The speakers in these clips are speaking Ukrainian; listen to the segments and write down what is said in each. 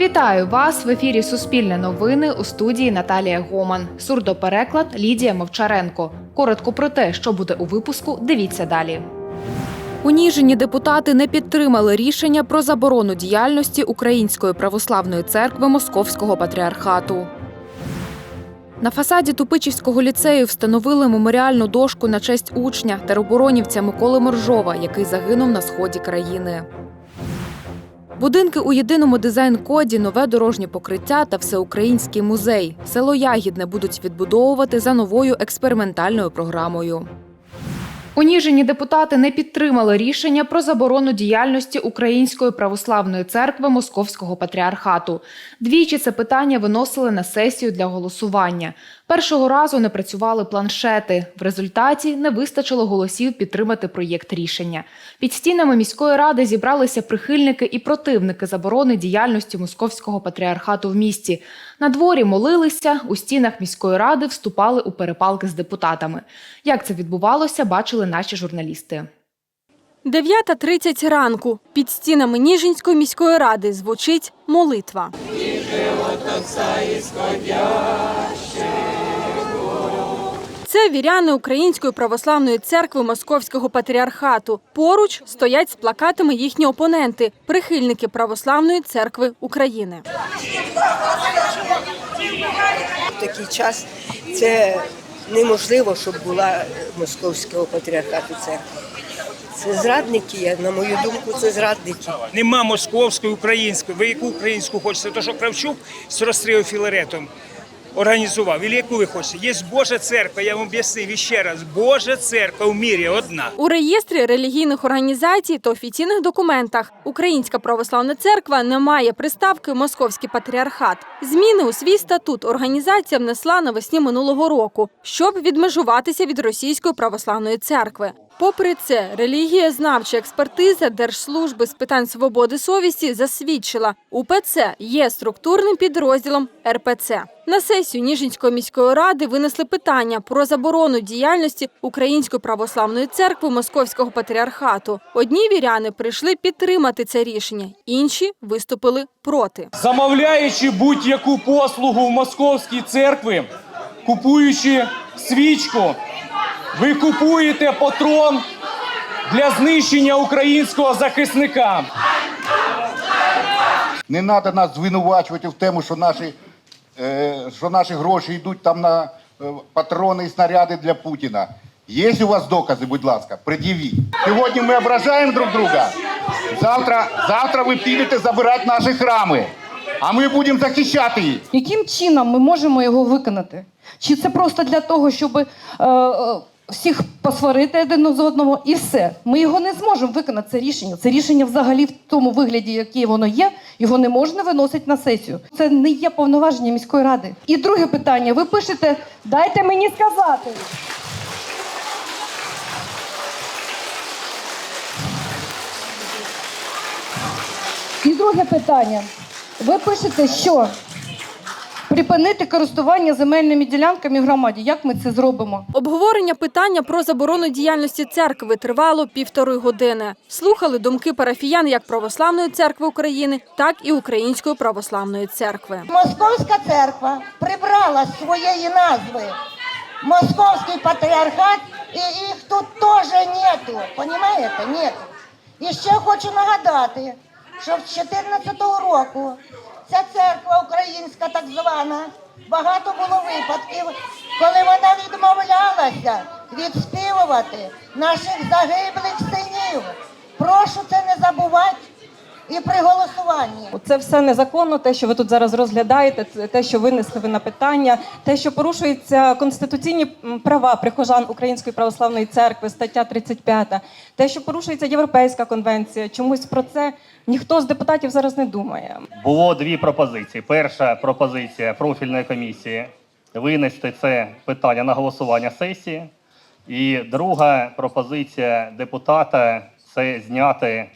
Вітаю вас в ефірі Суспільне новини у студії Наталія Гоман. Сурдопереклад Лідія Мовчаренко. Коротко про те, що буде у випуску. Дивіться далі. У Ніжині депутати не підтримали рішення про заборону діяльності Української православної церкви Московського патріархату. На фасаді Тупичівського ліцею встановили меморіальну дошку на честь учня тероборонівця Миколи Моржова, який загинув на сході країни. Будинки у єдиному дизайн-коді, нове дорожнє покриття та всеукраїнський музей. Село Ягідне будуть відбудовувати за новою експериментальною програмою. У Ніжині депутати не підтримали рішення про заборону діяльності Української православної церкви Московського патріархату. Двічі це питання виносили на сесію для голосування. Першого разу не працювали планшети. В результаті не вистачило голосів підтримати проєкт рішення. Під стінами міської ради зібралися прихильники і противники заборони діяльності Московського патріархату в місті. На дворі молилися, у стінах міської ради вступали у перепалки з депутатами. Як це відбувалося, бачили наші журналісти. 9.30 ранку. Під стінами Ніжинської міської ради звучить молитва. Це віряни Української православної церкви Московського патріархату. Поруч стоять з плакатами їхні опоненти, прихильники Православної церкви України. В такий час це неможливо, щоб була московського патріархату церква. Це зрадники, на мою думку, це зрадники. Нема московської, української. Ви яку українську хочете? То, що Кравчук з розстрілу Філаретом організував. Ілі яку ви хочете? Є Божа церква, я вам об'яснив іще раз. Божа церква в мірі одна. У реєстрі релігійних організацій та офіційних документах Українська православна церква не має приставки Московський патріархат. Зміни у свій статут організація внесла навесні минулого року, щоб відмежуватися від Російської православної церкви. Попри це, релігієзнавча експертиза Держслужби з питань свободи совісті засвідчила, УПЦ є структурним підрозділом РПЦ. На сесію Ніжинської міської ради винесли питання про заборону діяльності Української православної церкви Московського патріархату. Одні віряни прийшли підтримати це рішення, інші виступили проти. замовляючи будь-яку послугу в московській церкві, купуючи свічку, ви купуєте патрон для знищення українського захисника. Не треба нас звинувачувати в тому, що наші, е, що наші гроші йдуть там на е, патрони і снаряди для Путіна. Є у вас докази, будь ласка, пред'явіть. Сьогодні ми ображаємо друг друга. Завтра, завтра ви підете забирати наші храми, а ми будемо захищати їх. Яким чином ми можемо його виконати? Чи це просто для того, щоб е, е, всіх посварити один з одного і все? Ми його не зможемо виконати це рішення. Це рішення взагалі в тому вигляді, яке воно є, його не можна виносити на сесію. Це не є повноваження міської ради. І друге питання: ви пишете, дайте мені сказати. І друге питання. Ви пишете, що припинити користування земельними ділянками громаді. Як ми це зробимо? Обговорення питання про заборону діяльності церкви тривало півтори години. Слухали думки парафіян як Православної церкви України, так і Української православної церкви. Московська церква прибрала з своєї назви Московський патріархат, і їх тут теж нету. Понимаєте? Нету. І ще хочу нагадати, що з 2014 року ця церква українська, так звана, багато було випадків, коли вона відмовлялася відспівувати наших загиблих синів. Прошу це не забувати і при голосуванні. Це все незаконно, те, що ви тут зараз розглядаєте, це те, що винесли ви на питання, те, що порушуються конституційні права прихожан Української православної церкви, стаття 35, те, що порушується Європейська конвенція. Чомусь про це ніхто з депутатів зараз не думає. Було дві пропозиції. Перша пропозиція профільної комісії винести це питання на голосування сесії. І друга пропозиція депутата це зняти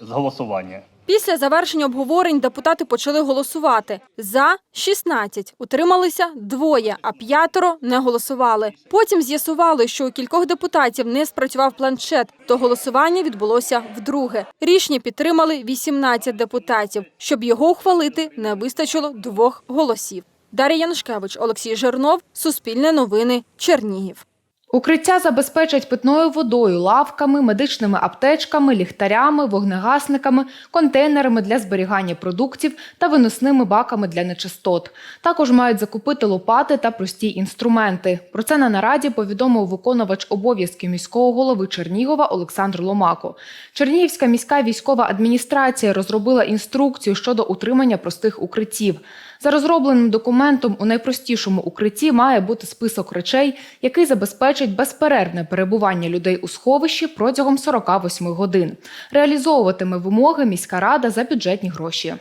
з голосування. Після завершення обговорень депутати почали голосувати. За – 16, утрималися – двоє, а п'ятеро не голосували. Потім з'ясували, що у кількох депутатів не спрацював планшет, то голосування відбулося вдруге. Рішення підтримали 18 депутатів. Щоб його ухвалити, не вистачило двох голосів. Дар'я Янушкевич, Олексій Жернов, Суспільне новини, Чернігів. Укриття забезпечать питною водою, лавками, медичними аптечками, ліхтарями, вогнегасниками, контейнерами для зберігання продуктів та виносними баками для нечистот. Також мають закупити лопати та прості інструменти. Про це на нараді повідомив виконувач обов'язків міського голови Чернігова Олександр Ломако. Чернігівська міська військова адміністрація розробила інструкцію щодо утримання простих укриттів. За розробленим документом у найпростішому укритті має бути список речей, який забезпечить безперервне перебування людей у сховищі протягом 48 годин. Реалізовуватиме вимоги міська рада за бюджетні гроші.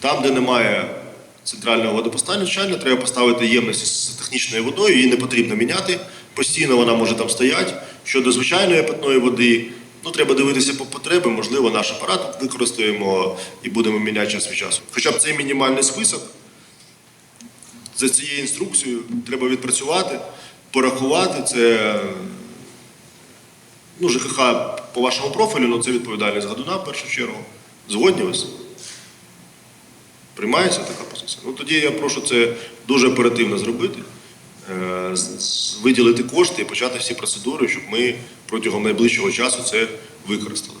Там, де немає центрального водопостачання, треба поставити ємність з технічною водою, її не потрібно міняти. Постійно вона може там стояти. Щодо звичайної питної води, ну треба дивитися по потребі, можливо, наш апарат використаємо і будемо міняти час від часу. Хоча б цей мінімальний список за цією інструкцією треба відпрацювати, порахувати. Це ну, ЖКХ по вашому профілю, ну це відповідальність Гадуна в першу чергу. Згодні ви? Приймається така позиція? Ну тоді я прошу це дуже оперативно зробити, е, виділити кошти і почати всі процедури, щоб ми протягом найближчого часу це використали.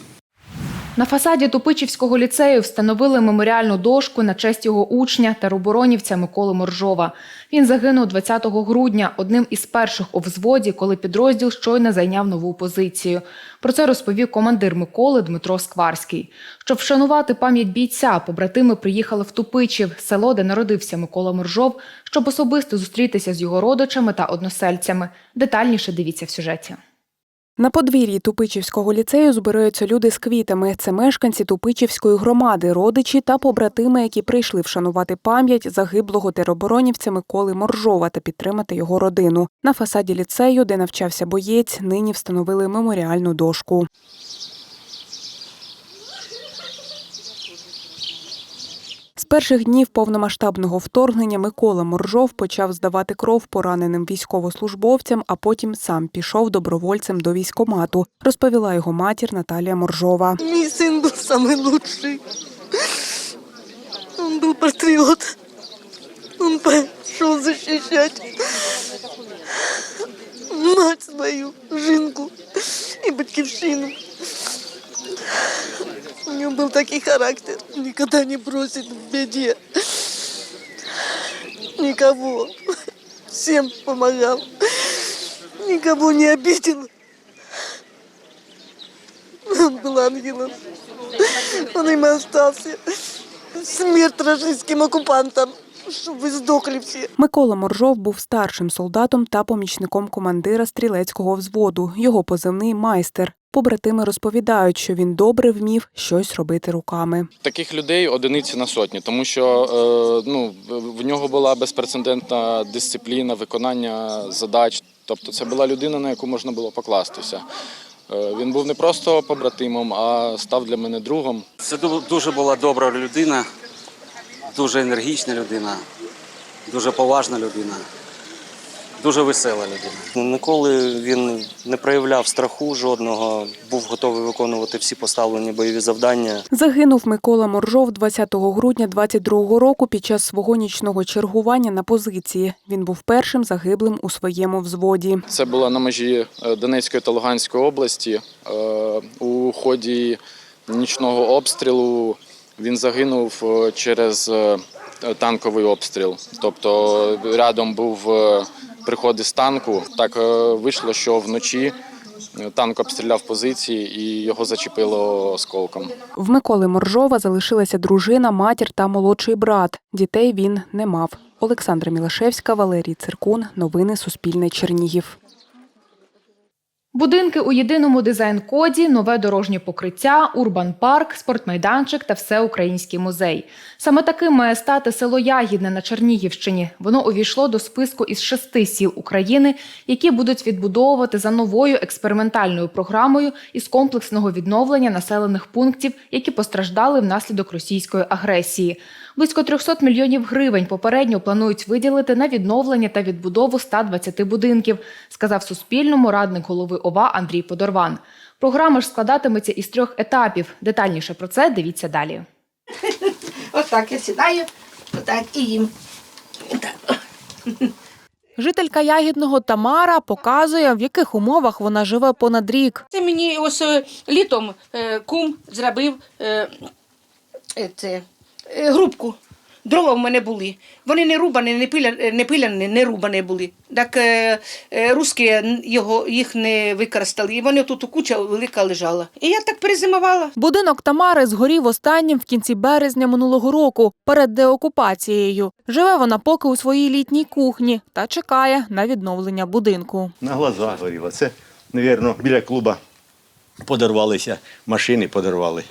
На фасаді Тупичівського ліцею встановили меморіальну дошку на честь його учня тероборонівця Миколи Моржова. Він загинув 20 грудня, одним із перших у взводі, коли підрозділ щойно зайняв нову позицію. Про це розповів командир Миколи Дмитро Скварський. Щоб вшанувати пам'ять бійця, побратими приїхали в Тупичів, село, де народився Микола Моржов, щоб особисто зустрітися з його родичами та односельцями. Детальніше дивіться в сюжеті. На подвір'ї Тупичівського ліцею збираються люди з квітами. Це мешканці Тупичівської громади, родичі та побратими, які прийшли вшанувати пам'ять загиблого тероборонівця Миколи Моржова та підтримати його родину. На фасаді ліцею, де навчався боєць, нині встановили меморіальну дошку З перших днів повномасштабного вторгнення Микола Моржов почав здавати кров пораненим військовослужбовцям, а потім сам пішов добровольцем до військомату, розповіла його матір Наталія Моржова. Мой сын был самый лучший. Он был патриот. Он пошел защищать мать свою, жинку и батькивщину. У него был такой характер. Никогда не бросит в беде. Никого. Всем помогал. Никого не обидел. Он был ангелом. Он им остался. Смерть рашистским оккупантам, чтобы вы сдохли все. Микола Моржов був старшим солдатом та помічником командира стрілецького взводу. Його позивний майстер. Побратими розповідають, що він добре вмів щось робити руками. Таких людей одиниці на сотні, тому що е, ну, в- нього була безпрецедентна дисципліна, виконання задач. Тобто це була людина, на яку можна було покластися. Е, Він був не просто побратимом, а став для мене другом. Це ду- дуже була добра людина, дуже енергічна людина, дуже поважна людина, дуже весела людина. Ніколи він не проявляв страху жодного, був готовий виконувати всі поставлені бойові завдання. Загинув Микола Моржов 20 грудня 22 року під час свого нічного чергування на позиції. Він був першим загиблим у своєму взводі. Це було на межі е, Донецької та Луганської області. Е, У ході нічного обстрілу він загинув е, через е, танковий обстріл. Тобто рядом був е, приходи з танку. Так вийшло, що вночі танк обстріляв позиції і його зачепило осколком. В Миколи Моржова залишилася дружина, матір та молодший брат. Дітей він не мав. Олександра Мілашевська, Валерій Циркун. Новини Суспільне Чернігів. Будинки у єдиному дизайн-коді, нове дорожнє покриття, урбан-парк, спортмайданчик та всеукраїнський музей. Саме таким має стати село Ягідне на Чернігівщині. Воно увійшло до списку із шести сіл України, які будуть відбудовувати за новою експериментальною програмою із комплексного відновлення населених пунктів, які постраждали внаслідок російської агресії. Близько 300 мільйонів гривень попередньо планують виділити на відновлення та відбудову 120 будинків, сказав Суспільному радник голови ОВА Андрій Подорван. Програма ж складатиметься із трьох етапів. Детальніше про це дивіться далі. Отак я сідаю, отак і їм. Жителька Ягідного Тамара показує, в яких умовах вона живе понад рік. Це мені ось е, літом е, кум зробив е, це, грубку. Дрова в мене були. Вони не рубані, не пиляні, не, пиляні, не рубані були. Так е, е, русські його, їх не використали. І вони тут куча велика лежала. І я так перезимувала. Будинок Тамари згорів останнім в кінці березня минулого року, перед деокупацією. Живе вона поки у своїй літній кухні та чекає на відновлення будинку. На глазах горіло. Це, мабуть, біля клуба подорвалися, машини подорвали.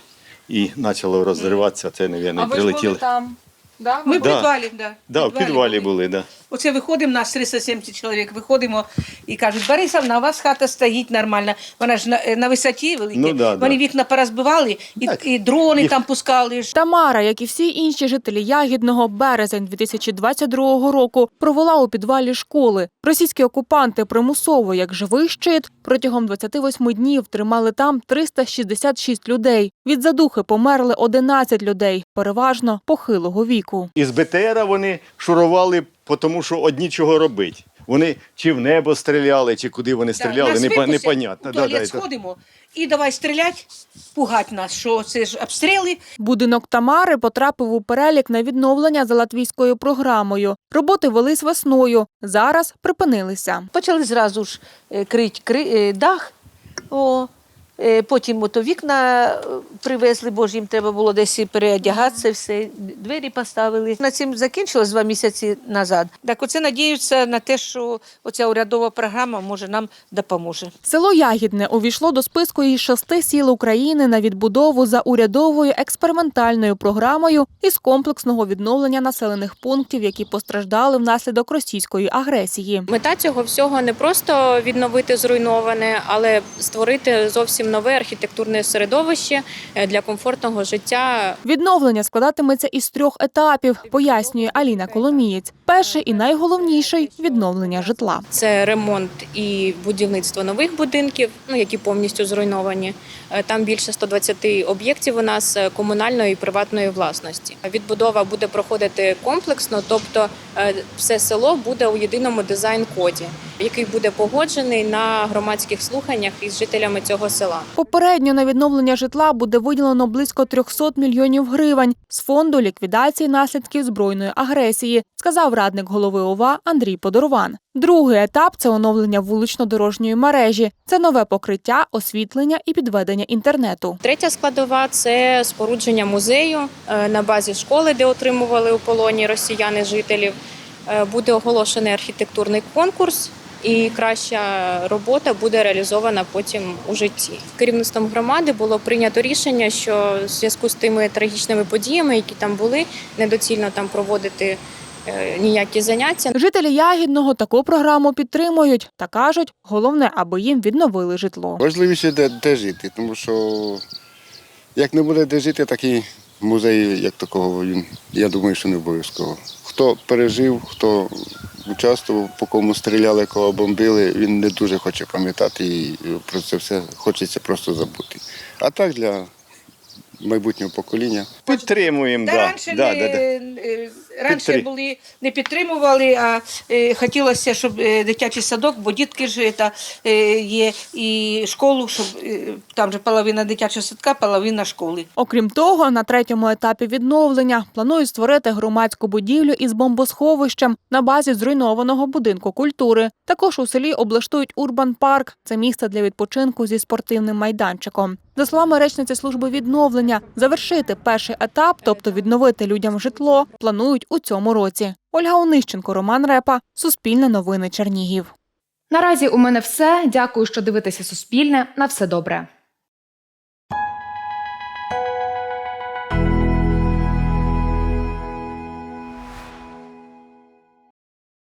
І почало розриватися, це, мабуть, прилетіли. там? Да? Ми в Да. підвалі, да. Да, в підвалі були, да. Оце виходимо, нас 370 чоловік, виходимо і кажуть, Борисовна, у вас хата стоїть нормально. Вона ж на, на висоті великій. Ну, да, Вони да. вікна порозбивали, і, Так. і дрони Їх- там пускали. Тамара, як і всі інші жителі Ягідного, березень 2022 року провела у підвалі школи. Російські окупанти примусово, як живий щит, протягом 28 днів тримали там 366 людей. Від задухи померли 11 людей, переважно похилого віку. Із БТРа вони шурували, тому що одні чого робити. Вони чи в небо стріляли, чи куди вони стріляли, нас непо- випустять, непонятно. Да, да, це- сходимо і давай стрілять, пугать нас, що це ж обстріли. Будинок Тамари потрапив у перелік на відновлення за латвійською програмою. Роботи велись весною. Зараз припинилися. Почали зразу ж е, крить кри, е, дах. О, потім ото вікна е, привезли, бо ж їм треба було десь і переодягатися, все, двері поставили. На цим закінчилось два місяці назад. Так оце надіються на те, що оця урядова програма може нам допоможе. Село Ягідне увійшло до списку із шести сіл України на відбудову за урядовою експериментальною програмою із комплексного відновлення населених пунктів, які постраждали внаслідок російської агресії. Мета цього всього не просто відновити зруйноване, але створити зовсім нове архітектурне середовище е, для комфортного життя Відновлення складатиметься із трьох етапів, пояснює Аліна Коломієць. Перший і найголовніший відновлення житла. Це ремонт і будівництво нових будинків, ну які повністю зруйновані. Е, Там більше 120 об'єктів у нас е, комунальної і приватної власності. Відбудова буде проходити комплексно, тобто все село буде у єдиному дизайн-коді, який буде погоджений на громадських слуханнях із жителями цього села. Попередньо на відновлення житла буде виділено близько 300 мільйонів гривень з фонду ліквідації наслідків збройної агресії, сказав радник голови ОВА Андрій Подорван. Другий етап це оновлення вулично-дорожньої мережі. Це нове покриття, освітлення і підведення інтернету. Третя складова це спорудження музею е, на базі школи, де отримували у полоні росіяни жителів. Е, Буде оголошений архітектурний конкурс. І краща робота буде реалізована потім у житті. Керівництвом громади було прийнято рішення, що в зв'язку з тими трагічними подіями, які там були, недоцільно там проводити е, ніякі заняття. Жителі Ягідного таку програму підтримують та кажуть, головне, аби їм відновили житло. Важливіше де, де жити, тому що як не буде де жити, так і музей як такого, він, я думаю, що не обов'язково. Хто пережив, хто участвував, по кому стріляли, кого бомбили, він не дуже хоче пам'ятати і про це все хочеться просто забути. А так для майбутнього покоління. Підтримуємо, Та да, раніше, да, не, да, да. Е, раніше Підтрим- були, не підтримували, а е, хотілося, щоб е, дитячий садок, бо дітки ж та, е, є, і школу, щоб е, там же половина дитячого садка, половина школи. Окрім того, на третьому етапі відновлення планують створити громадську будівлю із бомбосховищем на базі зруйнованого будинку культури. Також у селі облаштують урбан парк. Це місце для відпочинку зі спортивним майданчиком. За словами речниці служби відновлення, завершити перший етап, тобто відновити людям житло, планують у цьому році. Ольга Онищенко, Роман Репа, Суспільне новини Чернігів. Наразі у мене все. Дякую, що дивитеся Суспільне. На все добре.